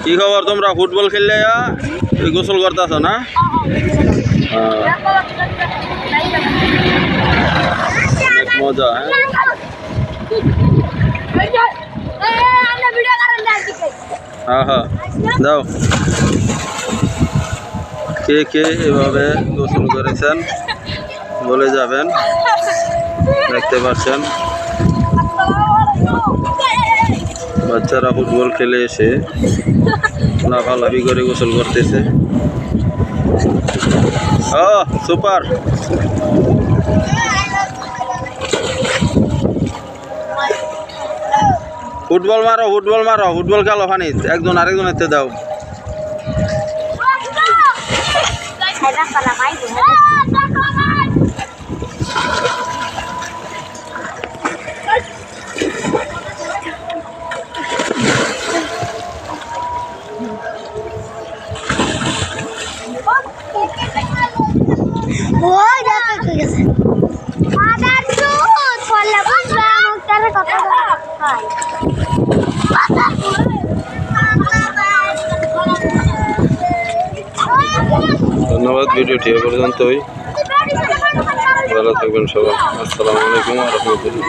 কি খবর তোমরা? ফুটবল খেললে গোসল করতেছ না? অনেক মজা হ্যাঁ হ্যাঁ। যাও কে কে এভাবে গোসল করেছেন? বলে যাবেন। দেখতে পাচ্ছেন বাচ্চারা ফুটবল খেলে এসে লাফালাফি করে গোসল করতেছে। সুপার। ফুটবল মারো ফুটবল মারো, ফুটবল খেলো ফানি একজন আরেকজন এতে দাও ওই দেখো কি গেছে। মাদার দুধ পড়লে বুঝবা মুখটারে কত হয়। ধন্যবাদ ভিডিওটি এ পর্যন্তই। ভালো থাকবেন সবাই। আসসালামু আলাইকুম রহমতুল্লাহ।